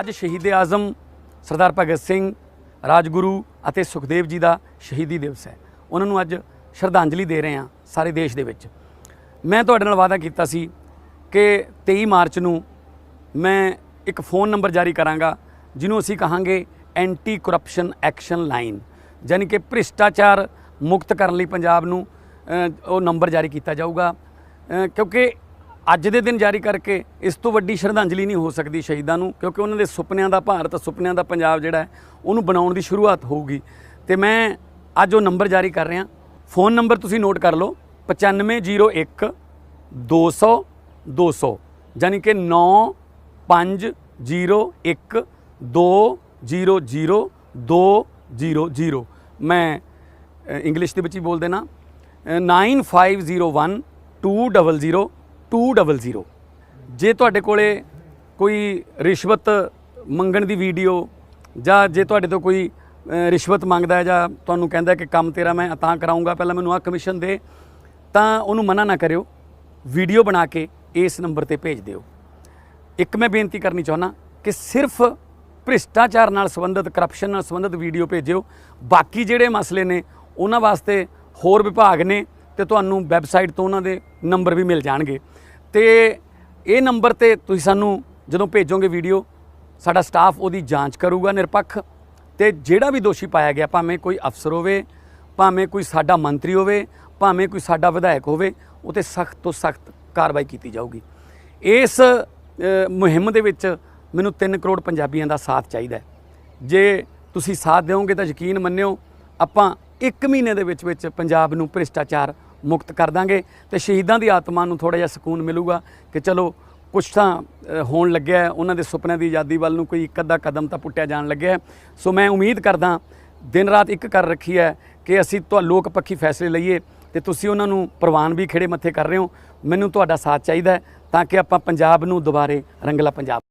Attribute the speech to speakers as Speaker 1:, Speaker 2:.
Speaker 1: ਅੱਜ ਸ਼ਹੀਦ ਆਜ਼ਮ, ਸਰਦਾਰ ਭਗਤ ਸਿੰਘ, ਰਾਜਗੁਰੂ ਅਤੇ ਸੁਖਦੇਵ ਜੀ ਦਾ ਸ਼ਹੀਦੀ ਦਿਵਸ ਹੈ। ਉਹਨਾਂ ਨੂੰ ਅੱਜ ਸ਼ਰਧਾਂਜਲੀ ਦੇ ਰਹੇ ਹਾਂ ਸਾਰੇ ਦੇਸ਼ ਦੇ ਵਿੱਚ। ਮੈਂ ਤੁਹਾਡੇ ਨਾਲ ਵਾਅਦਾ ਕੀਤਾ ਸੀ ਕਿ 23 ਮਾਰਚ ਨੂੰ ਮੈਂ ਇੱਕ ਫੋਨ ਨੰਬਰ ਜਾਰੀ ਕਰਾਂਗਾ, ਜਿਹਨੂੰ ਅਸੀਂ ਕਹਾਂਗੇ ਐਂਟੀ ਕਰਪਸ਼ਨ ਐਕਸ਼ਨ ਲਾਈਨ, ਯਾਨੀ ਕਿ ਭ੍ਰਿਸ਼ਟਾਚਾਰ ਮੁਕਤ ਕਰਨ ਲਈ ਪੰਜਾਬ ਨੂੰ ਉਹ ਨੰਬਰ ਜਾਰੀ ਕੀਤਾ ਜਾਊਗਾ। ਕਿਉਂਕਿ ਅੱਜ ਦੇ ਦਿਨ ਜਾਰੀ ਕਰਕੇ ਇਸ ਤੋਂ ਵੱਡੀ ਸ਼ਰਧਾਂਜਲੀ ਨਹੀਂ ਹੋ ਸਕਦੀ ਸ਼ਹੀਦਾਂ ਨੂੰ ਕਿਉਂਕਿ ਉਹਨਾਂ ਦੇ ਸੁਪਨਿਆਂ ਦਾ ਭਾਰਤ ਸੁਪਨਿਆਂ ਦਾ ਪੰਜਾਬ ਜਿਹੜਾ ਹੈ ਉਹਨੂੰ ਬਣਾਉਣ ਦੀ ਸ਼ੁਰੂਆਤ ਹੋਊਗੀ। ਤੇ ਮੈਂ ਅੱਜ ਉਹ ਨੰਬਰ ਜਾਰੀ ਕਰ ਰਿਹਾ। ਫੋਨ ਨੰਬਰ ਤੁਸੀਂ ਨੋਟ ਕਰ ਲਓ 9501 200 200 ਯਾਨੀ ਕਿ 9 5 0 1 2 0 0 2 0 0 ਮੈਂ ਇੰਗਲਿਸ਼ ਦੇ ਵਿੱਚ ਹੀ ਬੋਲ ਦੇਣਾ। ਅ, 9501 200 200 ਜੇ ਤੁਹਾਡੇ ਕੋਲੇ ਕੋਈ ਰਿਸ਼ਵਤ ਮੰਗਣ ਦੀ ਵੀਡੀਓ ਜਾਂ ਜੇ ਤੁਹਾਡੇ ਤੋਂ ਕੋਈ ਰਿਸ਼ਵਤ ਮੰਗਦਾ ਹੈ ਜਾਂ ਤੁਹਾਨੂੰ ਕਹਿੰਦਾ ਕਿ ਕੰਮ ਤੇਰਾ ਮੈਂ ਤਾਂ ਕਰਾਉਂਗਾ, ਪਹਿਲਾਂ ਮੈਨੂੰ ਆ ਕਮਿਸ਼ਨ ਦੇ, ਤਾਂ ਉਹਨੂੰ ਮਨਾ ਨਾ ਕਰਿਓ। ਵੀਡੀਓ ਬਣਾ ਕੇ ਇਸ ਨੰਬਰ ਤੇ ਭੇਜ ਦਿਓ। ਇੱਕ ਮੈਂ ਬੇਨਤੀ ਕਰਨੀ ਚਾਹੁੰਦਾ ਕਿ ਸਿਰਫ ਭ੍ਰਿਸ਼ਟਾਚਾਰ ਨਾਲ ਸੰਬੰਧਿਤ ਕਰਪਸ਼ਨ ਨਾਲ ਸੰਬੰਧਿਤ ਵੀਡੀਓ ਭੇਜਿਓ। ਬਾਕੀ ਜਿਹੜੇ ਮਸਲੇ ਨੇ, ਉਹਨਾਂ ਵਾਸਤੇ ਹੋਰ ਵਿਭਾਗ ਨੇ ਤੇ ਤੁਹਾਨੂੰ ਵੈਬਸਾਈਟ ਤੋਂ ਉਹਨਾਂ ਦੇ ਨੰਬਰ ਵੀ ਮਿਲ ਜਾਣਗੇ। ਤੇ ਇਹ ਨੰਬਰ ਤੇ ਤੁਸੀਂ ਸਾਨੂੰ ਜਦੋਂ ਭੇਜੋਗੇ ਵੀਡੀਓ ਸਾਡਾ ਸਟਾਫ ਉਹਦੀ ਜਾਂਚ ਕਰੂਗਾ ਨਿਰਪੱਖ। ਤੇ ਜਿਹੜਾ ਵੀ ਦੋਸ਼ੀ ਪਾਇਆ ਗਿਆ, ਭਾਵੇਂ ਕੋਈ ਅਫਸਰ ਹੋਵੇ, ਭਾਵੇਂ ਕੋਈ ਸਾਡਾ ਮੰਤਰੀ ਹੋਵੇ, ਭਾਵੇਂ ਕੋਈ ਸਾਡਾ ਵਿਧਾਇਕ ਹੋਵੇ ਉਹ ਤੇ ਸਖਤ ਤੋਂ ਸਖਤ ਕਾਰਵਾਈ ਕੀਤੀ ਜਾਊਗੀ। ਇਸ ਮੁਹਿੰਮ ਦੇ ਵਿੱਚ ਮੈਨੂੰ 3 ਕਰੋੜ ਪੰਜਾਬੀਆਂ ਦਾ ਸਾਥ ਚਾਹੀਦਾ ਜੇ ਤੁਸੀਂ ਸਾਥ ਦਿਓਗੇ ਤਾਂ ਯਕੀਨ ਮੰਨਿਓ, ਆਪਾਂ 1 ਮਹੀਨੇ ਦੇ ਵਿੱਚ ਵਿੱਚ ਪੰਜਾਬ ਨੂੰ ਭ੍ਰਿਸ਼ਟਾਚਾਰ ਮੁਕਤ ਕਰ ਦਾਂਗੇ ਤੇ ਸ਼ਹੀਦਾਂ ਦੀ ਆਤਮਾ ਨੂੰ ਥੋੜਾ ਜਿਹਾ ਸਕੂਨ ਮਿਲੂਗਾ ਕਿ ਚਲੋ ਕੁਛ ਤਾਂ ਹੋਣ ਲੱਗਿਆ ਉਹਨਾਂ ਦੇ ਸੁਪਨਿਆਂ ਦੀ ਆਜ਼ਾਦੀ ਵੱਲ ਨੂੰ ਕੋਈ ਇੱਕ ਅੱਧਾ ਕਦਮ ਤਾਂ ਪੁੱਟਿਆ ਜਾਣ ਲੱਗਿਆ ਸੋ ਮੈਂ ਉਮੀਦ ਕਰਦਾ ਦਿਨ ਰਾਤ ਇੱਕ ਕਰ ਰੱਖੀ ਹੈ ਕਿ ਅਸੀਂ ਤੁਹਾ, ਲੋਕ ਪੱਖੀ ਫੈਸਲੇ ਲਈਏ ਤੇ ਤੁਸੀਂ ਉਹਨਾਂ ਨੂੰ ਪ੍ਰਵਾਨ ਵੀ ਖੜੇ ਮੱਥੇ ਕਰ ਰਹੇ ਹੋ। ਮੈਨੂੰ ਤੁਹਾਡਾ ਸਾਥ ਚਾਹੀਦਾ ਤਾਂ ਕਿ ਆਪਾਂ ਪੰਜਾਬ ਨੂੰ ਦੁਬਾਰੇ ਰੰਗਲਾ ਪੰਜਾਬ